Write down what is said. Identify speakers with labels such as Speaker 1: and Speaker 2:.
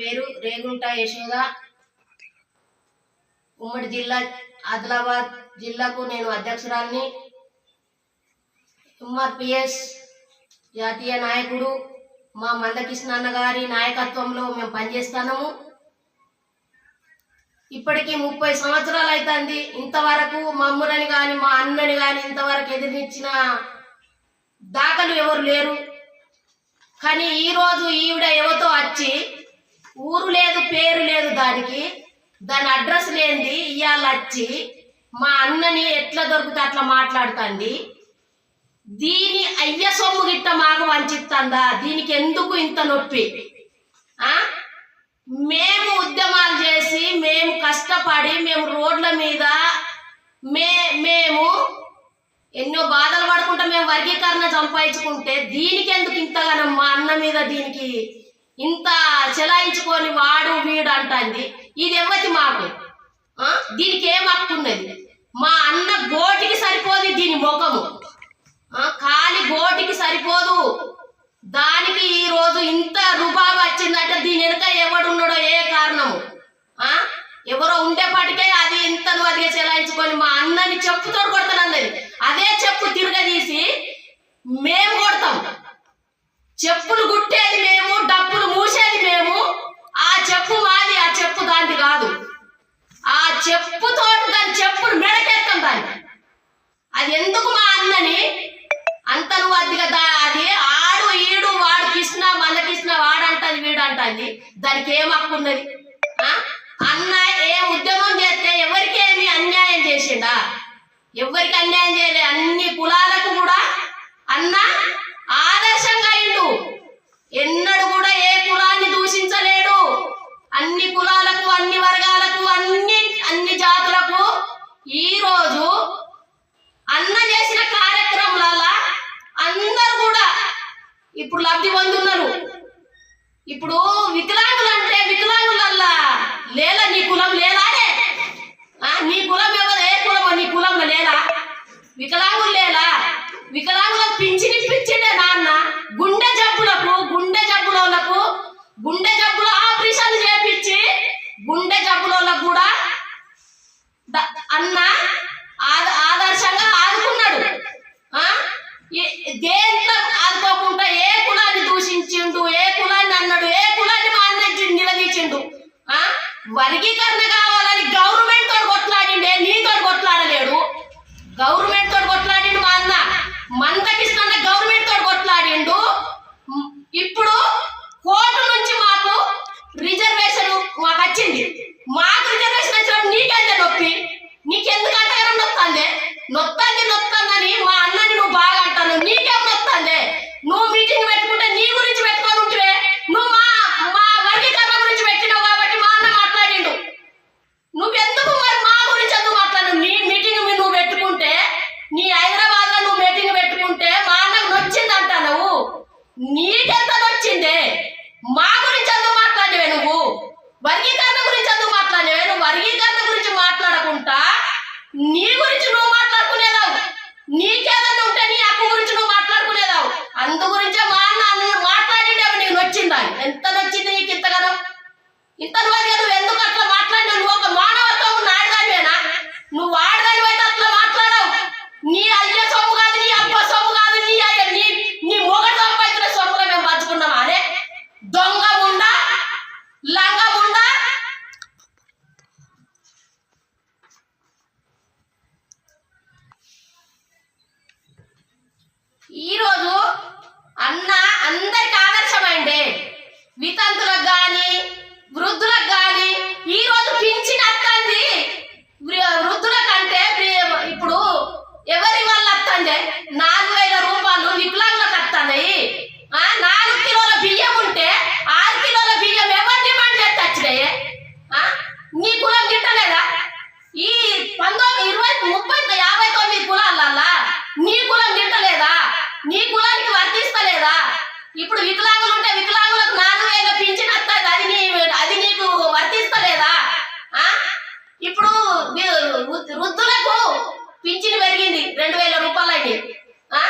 Speaker 1: పేరు రేగుంట యశోద. ఉమ్మడి జిల్లా ఆదిలాబాద్ జిల్లాకు నేను అధ్యక్షురాల్ని. ఎంఆర్పిఎస్ జాతీయ నాయకుడు మా మందకృష్ణ అన్న గారి నాయకత్వంలో మేము పనిచేస్తున్నాము. ఇప్పటికీ ముప్పై సంవత్సరాలు అవుతుంది ఇంతవరకు మా అమ్మని కానీ మా అన్నని కానీ ఇంతవరకు ఎదిరించిన దాఖలు ఎవరు లేరు. కానీ ఈరోజు ఈవిడ ఎవతో వచ్చి దానికి దాని అడ్రస్ లేనిది ఇవాళ వచ్చి మా అన్నని ఎట్లా దొరికితే అట్లా మాట్లాడుతుంది దీని అయ్య సొమ్ము గిట్ట మాకు వంచిస్తుందా దీనికి ఎందుకు ఇంత నొప్పి? ఆ? మేము ఉద్యమాలు చేసి మేము కష్టపడి మేము రోడ్ల మీద మే మేము ఎన్నో బాధలు పడుకుంటా మేము వర్గీకరణ సంపాదించుకుంటే దీనికి ఎందుకు ఇంతగానం మా అన్న మీద దీనికి ఇంత చెలాయించుకొని వాడు వీడ అంటుంది ఇది ఎవ్వతి మాకు ఆ? దీనికి ఏం మా అన్న గోటికి సరిపోదు దీని ముఖము. ఆ, కాలి గోటికి సరిపోదు. దానికి ఈ రోజు ఇంత రుబాబు వచ్చిందంటే దీని వెనుక ఎవడున్నాడో ఏ కారణము? ఆ? ఎవరో ఉండేపాటికే అది ఇంత అదిగా చెలాయించుకొని మా అన్నని చెప్పుతో కొడతానన్నది అదే చెప్పు తిరగదీసి మే కొడతాం చెప్పులు గుట్టేది మేము డప్పులు మూసేది మేము ఆ చెప్పు మాది ఆ చెప్పు దాంది కాదు ఆ చెప్పుతో దాని చెప్పులు మెడకెత్తాం దాన్ని అది ఎందుకు మా అన్నని అంత నువ్వు అది కదా అది ఆడు ఈడు వాడు కృష్ణ మన కృష్ణ వాడంటది వీడంటది. దానికి ఏం హక్కు ఉన్నది? ఆ? అన్న ఏ ఉద్యమం చేస్తే ఎవరికి ఏమి అన్యాయం చేసిండా? ఎవరికి అన్యాయం చేయలే? అన్ని కులాలు కూడా అన్న ఆదర్శంగా అయిండు ఎన్నడు కూడా ఏ కులాన్ని దూషించలేడు అన్ని కులాలకు అన్ని వర్గాలకు అన్ని అన్ని జాతులకు ఈ రోజు అన్న చేసిన కార్యక్రమాల అందరు కూడా ఇప్పుడు లబ్ధి పొందున్నారు ఇప్పుడు వికలాంగులు అంటే వికలాంగులల్లా. లేలా నీ కులం లేదానే నీ కులం ఎవరు? ఏ కులమో నీ కులంలో లేదా వికలాంగులు లేలా వికలాంగులకు పింఛని ఇప్పించిండే నాన్న. గుండె జబ్బులకు గుండె జబ్బులకు గుండె జబ్బుల ఆపరేషన్ చేపించి గుండె జబ్బులకు కూడా అన్నా అన్న ఆద- ఆదర్శంగా ఆదుకున్నాడు ఆ? ఏ- దేంట్లో ఆదుకోకుండా ఏ కులాన్ని దూషించిండు ఏ కులాన్ని అన్నాడు ఏ కులాన్ని మా అన్న ఇచ్చి నిలదీచిండు ఆ? వర్గీకరణ కావాలని గవర్నమెంట్ తోడు కొట్లాడిండే నీతో కొట్లాడలేడు. గవర్నమెంట్ తోడు కొట్లాడిండు మా అన్న. మందకిస్తున్న గవర్నమెంట్ తోడు కొట్లాడిండు. ఇప్పుడు కోర్టు నుంచి మాకు రిజర్వేషన్ మాకు వచ్చింది. మాకు రిజర్వేషన్ వచ్చినప్పుడు నీకెంత నొప్పి? నీకెందుకు అంతగానం నొత్తందే నొత్తంది నొత్తందని మా అన్నని నువ్వు బాగా అంటాను. నీకేం నొత్తందే నువ్వు మీటింగ్ పెట్టుకుంటే నీ గురించి పెట్టుకొని ఉంటే నువ్వు మా మా వర్గీకరణ గురించి పెట్టినావు కాబట్టి మా అన్న మాట్లాడిండు నువ్వెందుకు మరి మా గురించి ఎందుకు మాట్లాడు నీ మీటింగ్ మీ నువ్వు పెట్టుకుంటే నీ హైదరాబాద్లో నువ్వు మీటింగ్ పెట్టుకుంటే మా అన్నకు నొచ్చింది అంటా నువ్వు నీకెంత మా గురించి ఎందుకు మాట్లాడేవే నువ్వు? వర్గీకరణ గురించి ఎందుకు మాట్లాడేవే? నువ్వు వర్గీకరణ గురించి మాట్లాడకుండా నీ గురించి నువ్వు మాట్లాడుకునేదావు. నీకేదన్నా ఉంటే నీ అప్పు గురించి నువ్వు మాట్లాడుకునేదావు. అందు గురించే మా అన్న అన్న మాట్లాడిండేవి నీకు నొచ్చిందా? ఎంత నొచ్చింది నీకు ఇంతగానో ఇంత నువ్వు నువ్వు ఎందుకు అట్లా మాట్లాడినావు నువ్వు ఒక మానవత్వం ఉన్న ఆడదానివేనా నువ్వు ఆడదాని అయితే అట్లా మాట్లాడవు నీ అయ్య సొమ్ము కాదు నీ అబ్బ సొమ్ము కాదు నీ అయ్య నీ నీ మొగడు సంపాదించిన సొమ్ములో మేము పంచుకున్నాం అదే దొంగ ముండా లంగ ముండా ఈరోజు అన్న అందరికి ఆదర్శమైండే వితంతులకు గాని వృద్ధులకు గాని ఈ రోజు పింఛన్ అత్తంది వృ- వృద్ధుల కంటే వృ- ఇప్పుడు ఎవరి వల్ల అత్తందే నాలుగు వేల రూపాయలు వికలాంగులకు అత్తన్నాయి ఆ, నాలుగు కిలోల బియ్యం ఉంటే ఆరు కిలోల బియ్యం ఎవరు డిమాండ్ చేస్తే వచ్చినాయి ఆ, నీ కులం గిట్టలేదా ఈ పంతొమ్మిది ఇరవై ముప్పై యాభై తొమ్మిది కులాలల్లా నీ కులం గిట్టలేదా నీకు వర్తిస్తలేదా? ఇప్పుడు వికలాంగులు ఉంటే వికలాంగులకు నాలుగు వేల పింఛన్ వస్తుంది అది నీ అది నీకు వర్తిస్తలేదా? ఆ? ఇప్పుడు వృ- వృద్ధులకు పింఛన్ పెరిగింది రెండు వేల రూపాయలు ఆ?